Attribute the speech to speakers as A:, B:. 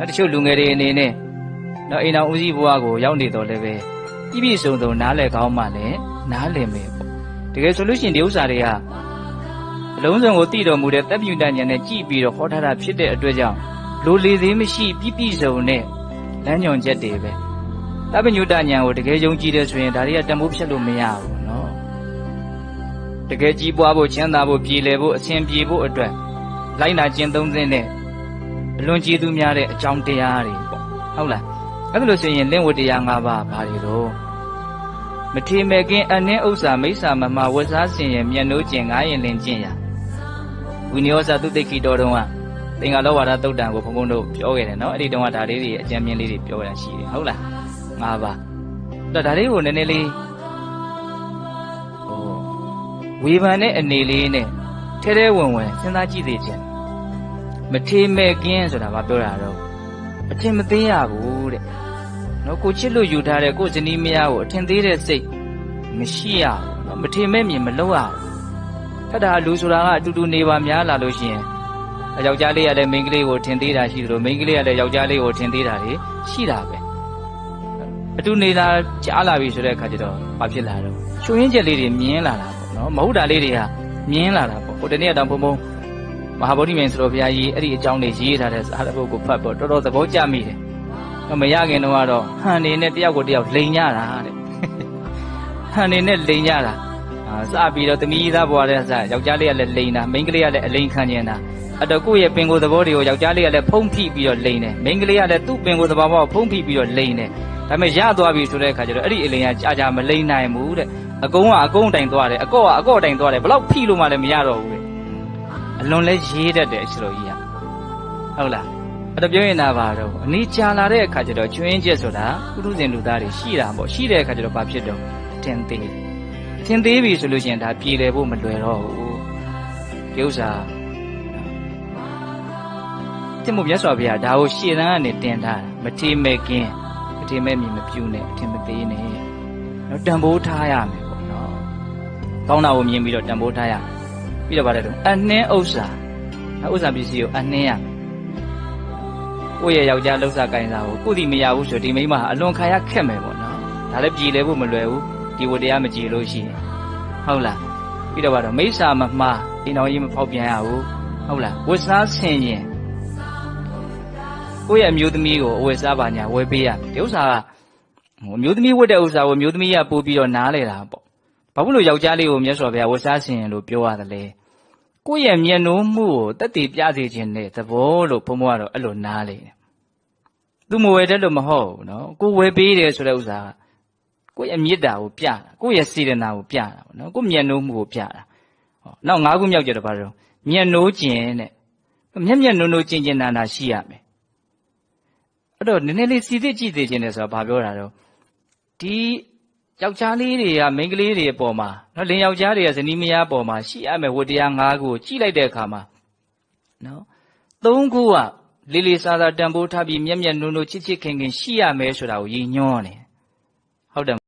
A: နောက်တချို့လူငယ်တွေအနေနဲ့နော်အိမ်တော်ဦးစီးဘဝကိုရောက်နေတော့လည်းပဲပြည့်ပြည့်စုံစုံနားလည်ကောင်းမှလည်းနားလည်မယ်ပေါ့တကယ်ဆိုလို့ရှိရင်ဒီဥစ္စာတွေကအလုံးစုံကိုတည်တော်မူတဲ့တပ်ပြုတဉာဏ်နဲ့ကြည်ပြီးတော့ဟောထားတာဖြစ်တဲ့အတွက်ကြောင့်လိုလေသေးမရှိပြည့်ပြည့်စုံတဲ့လမ်းညွန်ချက်တွေပဲတပ်ပညုတဉာဏ်ကိုတကယ်ယုံကြည်တယ်ဆိုရင်ဒါတွေကတန်ဖိုးဖြတ်လို့မရဘူးနော်တကယ်ကြည်ပွားဖို့ချမ်းသာဖို့ပြည်လည်ဖို့အစဉ်ပြေဖို့အတွက်လိုက်နာကျင့်သုံးသင့်တဲ့ အလွန်ကြည်သူများတဲ့အကြောင်းတရားတွေပေါ့ဟုတ်လားအဲ့ဒါလို့ဆိုရင်လင့်ဝတ္တရား၅ပါးဘာတွေတော့မထေမဲ့ကင်းအနှင်းဥစ္စာမိစ္ဆာမမဝတ်စားစင်ရဲ့မျက်နှိုးကျင်ငားရင်လင်ကျင့်ရဝိနည်းဩဇာသူတိတ်ခိတော်တုံးကသင်္ဃလောဝါဒတုတ်တံကိုဘုံဘုံတို့ပြောခဲ့တယ်နော်အဲ့ဒီတုန်းကဒါလေးတွေအကြံဉာဏ်လေးတွေပြောရရှိတယ်ဟုတ်လား၅ပါးအဲ့ဒါလေးကိုနည်းနည်းလေးဟိုဝေဖန်တဲ့အနေလေးနဲ့ထဲထဲဝင်ဝင်စဉ်းစားကြည့်သေးခြင်း မထေမဲ့ကင်းဆိုတာဘာပြောတာတော့အထင်မသေးရဘူးတဲ့နော်ကိုချစ်လို့ယူထားတဲ့ကိုဇနီးမယားကိုအထင်သေးတဲ့စိတ်မရှိရဘူးနော်မထေမဲ့မြင်မလုပ်ရဘူးထက်တာလူဆိုတာကအတူတူနေပါများလာလို့ရှိရင်ယောက်ျားလေးကလည်းမိန်းကလေးကိုထင်သေးတာရှိသလိုမိန်းကလေးကလည်းယောက်ျားလေးကိုထင်သေးတာတွေရှိတာပဲအတူနေတာကြားလာပြီဆိုတဲ့အခါကျတော့ဘာဖြစ်လာတော့ချွေးရင်းချက်လေးတွေမြင်လာတာပေါ့နော်မဟုတ်တာလေးတွေကမြင်လာတာပေါ့ဟိုတနေ့ကတောင်ဘုံဘုံ မဟာဗောဓိမြိုင်ဆိုတော်ဘုရားကြီးအဲ့ဒီအကြောင်းလေးရေးထားတဲ့စာတစ်ပုဒ်ကိုဖတ်ပေါ့တော်တော်သဘောကျမိတယ်မရခင်တော့ကတော့ဟန်နေနဲ့တယောက်ကိုတယောက်လိန်ကြတာတဲ့ဟန်နေနဲ့လိန်ကြတာအာစပြီးတော့သမီးသားဘွားတဲ့ဆယောက်ျားလေးကလည်းလိန်တာမိန်းကလေးကလည်းအလိန်ခံနေတာအဲ့တော့ကိုယ့်ရဲ့ပင်ကိုယ်သဘောတွေကိုယောက်ျားလေးကလည်းဖုံးဖိပြီးတော့လိန်တယ်မိန်းကလေးကလည်းသူ့ပင်ကိုယ်သဘောကိုဖုံးဖိပြီးတော့လိန်တယ်ဒါပေမဲ့ရသွားပြီဆိုတဲ့အခါကျတော့အဲ့ဒီအလိန်ကကြာကြာမလိန်နိုင်ဘူးတဲ့အကုန်းကအကုန်းတိုင်သွားတယ်အကော့ကအကော့တိုင်သွားတယ်ဘလောက်ဖိလို့မှလည်းမရတော့ဘူးတဲ့ အလွန်လဲရေးတတ်တယ်အချလိုကြီးကဟုတ်လားအဲ့တော့ပြောရင်ဒါပါတော့အနီးကြာလာတဲ့အခါကျတော့ကျွင်းချက်ဆိုတာကုထုဇဉ်လူသားတွေရှိတာပေါ့ရှိတဲ့အခါကျတော့ဘာဖြစ်တော့အထင်သေးအထင်သေးပြီဆိုလို့ရှိရင်ဒါပြေလည်ဖို့မလွယ်တော့ဘူးဒီဥစ္စာတင်မို့မြတ်စွာဘုရားဒါကိုရှေ့တန်းကနေတင်ထားတာမထေမဲ့ကင်းမထေမဲ့မြင်မပြူနဲ့အထင်မသေးနဲ့နော်တန်ဖိုးထားရမယ်ပေါ့နော်ကောင်းတာကိုမြင်ပြီးတော့တန်ဖိုးထားရမယ် ပြီးတော့ဗါတယ်တော့အနှင်းဥစ္စာဥစ္စာပစ္စည်းကိုအနှင်းရမယ်ကိုယ့်ရဲ့ယောက်ျားလှုပ်ရှားကိုင်းစားကိုကိုယ်ဒီမရဘူးဆိုဒီမိန်းမဟာအလွန်ခါရခက်မယ်ပေါ့နော်ဒါလည်းပြည်လဲဖို့မလွယ်ဘူးဒီဝတရားမကြည်လို့ရှိရင်ဟုတ်လားပြီးတော့ဗါတော့မိစ္ဆာမမှားအိမ်တော်ကြီးမဖောက်ပြန်ရဘူးဟုတ်လားဝတ်စားဆင်ရင်ကိုယ့်ရဲ့အမျိုးသမီးကိုအဝတ်စားပါညာဝယ်ပေးရမယ်ဒီဥစ္စာကဟိုအမျိုးသမီးဝတ်တဲ့ဥစ္စာကိုအမျိုးသမီးကပို့ပြီးတော့နားလေတာပေါ့ဘာဖြစ်လို့ယောက်ျားလေးကိုမြတ်စွာဘုရားဝတ်စားဆင်ရင်လို့ပြောရတယ်လဲ ကိုယ့်ရဲ့မျက်နှိုးမှုကိုတက်တည်ပြစေခြင်းတဲ့သဘောလို့ဘုံဘွားကတော့အဲ့လိုနားလေတယ်သူမဝယ်တဲ့လို့မဟုတ်ဘူးနော်ကိုဝယ်ပေးတယ်ဆိုတဲ့ဥစ္စာကကိုယ့်ရဲ့မေတ္တာကိုပြတာကိုယ့်ရဲ့စေတနာကိုပြတာပေါ့နော်ကိုယ့်မျက်နှိုးမှုကိုပြတာဟောနောက်၅ခုမြောက်ကြတော့ဘာလို့မျက်နှိုးကျင်တဲ့မျက်မျက်နှိုးနှိုးကျင်ကျင်နာနာရှိရမယ်အဲ့တော့နည်းနည်းလေးစီစစ်ကြည့်သေးခြင်းလဲဆိုတော့ဘာပြောတာတော့ဒီ ယောက်ျားလေးတွေကမိန်းကလေးတွေအပေါ်မှာနော်လင်ယောက်ျားတွေကဇနီးမယားအပေါ်မှာရှိရမယ်ဝတ္တရား၅ခုကိုကြည့်လိုက်တဲ့အခါမှာနော်သုံးခုကလေးလေးစားစားတန်ဖိုးထားပြီးမျက်မျက်နှုံနှုံချစ်ချစ်ခင်ခင်ရှိရမယ်ဆိုတာကိုရည်ညွှန်းတယ်ဟုတ်တယ်